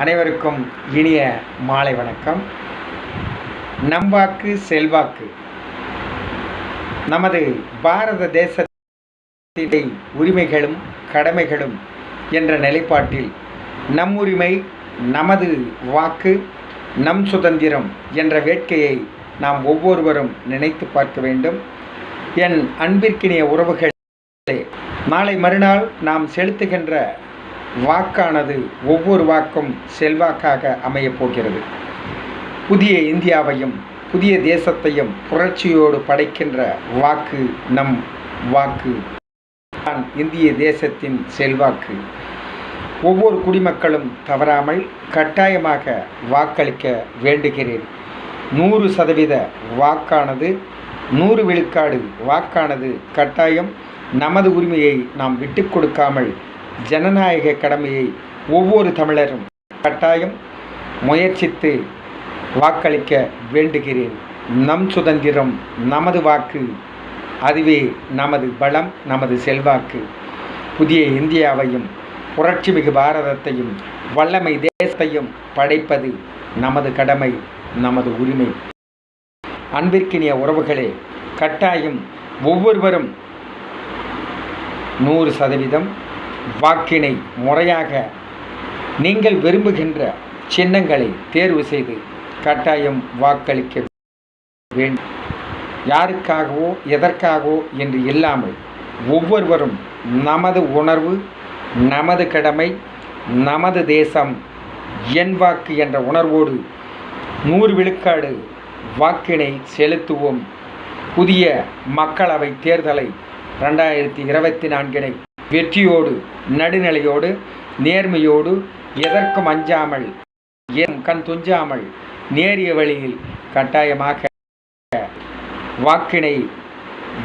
அனைவருக்கும் இனிய மாலை வணக்கம். நம்பாக்கு செல்வாக்கு. நமது பாரத தேசத்தினை உரிமைகளும் கடமைகளும் என்ற நிலைப்பாட்டில் நம் உரிமை நமது வாக்கு நம் சுதந்திரம் என்ற வேட்கையை நாம் ஒவ்வொருவரும் நினைத்து பார்க்க வேண்டும். என் அன்பிற்கினிய உறவுகளே நாளை மறுநாள் நாம் செலுத்துகின்ற வாக்கானது ஒவ்வொரு வாக்கும் செல்வாக்காக அமையப் போகிறது. புதிய இந்தியாவையும் புதிய தேசத்தையும் புரட்சியோடு படைக்கின்ற வாக்கு நம் வாக்கு. தான் இந்திய தேசத்தின் செல்வாக்கு. ஒவ்வொரு குடிமக்களும் தவறாமல் கட்டாயமாக வாக்களிக்க வேண்டுகிறேன். நூறு சதவீத வாக்கானது நூறு விழுக்காடு வாக்கானது கட்டாயம். நமது உரிமையை நாம் விட்டு கொடுக்காமல் ஜனநாயக கடமையை ஒவ்வொரு தமிழரும் கட்டாயம் முயற்சித்து வாக்களிக்க வேண்டுகிறேன். நம் சுதந்திரம் நமது வாக்கு அதுவே நமது பலம் நமது செல்வாக்கு. புதிய இந்தியாவையும் புரட்சிமிகு பாரதத்தையும் வல்லமை தேசத்தையும் படைப்பது நமது கடமை நமது உரிமை. அன்பிற்கினிய உறவுகளே கட்டாயம் ஒவ்வொருவரும் நூறு சதவீதம் வாக்கினை முறையாக நீங்கள் விரும்புகின்ற சின்னங்களை தேர்வு செய்து கட்டாயம் வாக்களிக்க வேண்டும். யாருக்காகவோ எதற்காகவோ என்று இல்லாமல் ஒவ்வொருவரும் நமது உணர்வு நமது கடமை நமது தேசம் என் வாக்கு என்ற உணர்வோடு நூறு விழுக்காடு வாக்கினை செலுத்துவோம். புதிய மக்களவை தேர்தலை ரெண்டாயிரத்தி இருபத்தி நான்கினை வெற்றியோடு நடுநிலையோடு நேர்மையோடு எதற்கும் அஞ்சாமல் என் கண் துஞ்சாமல் நேரிய வழியில் கட்டாயமாக வாக்கினை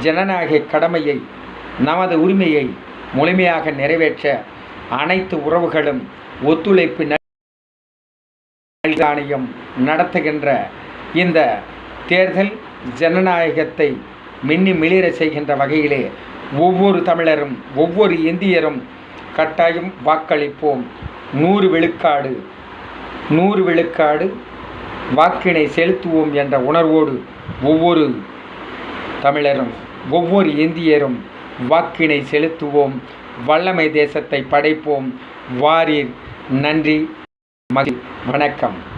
ஜனநாயக கடமையை நமது உரிமையை முழுமையாக நிறைவேற்ற அனைத்து உறவுகளும் ஒத்துழைப்பு ஆணையம் நடத்துகின்ற இந்த தேர்தல் ஜனநாயகத்தை மின்னி மிளிர செய்கின்ற வகையிலே ஒவ்வொரு தமிழரும் ஒவ்வொரு இந்தியரும் கட்டாயம் வாக்களிப்போம். நூறு விழுக்காடு நூறு விழுக்காடு வாக்கினை செலுத்துவோம் என்ற உணர்வோடு ஒவ்வொரு தமிழரும் ஒவ்வொரு இந்தியரும் வாக்கினை செலுத்துவோம். வல்லமை தேசத்தை படைப்போம். வாரீர் நன்றி மதி வணக்கம்.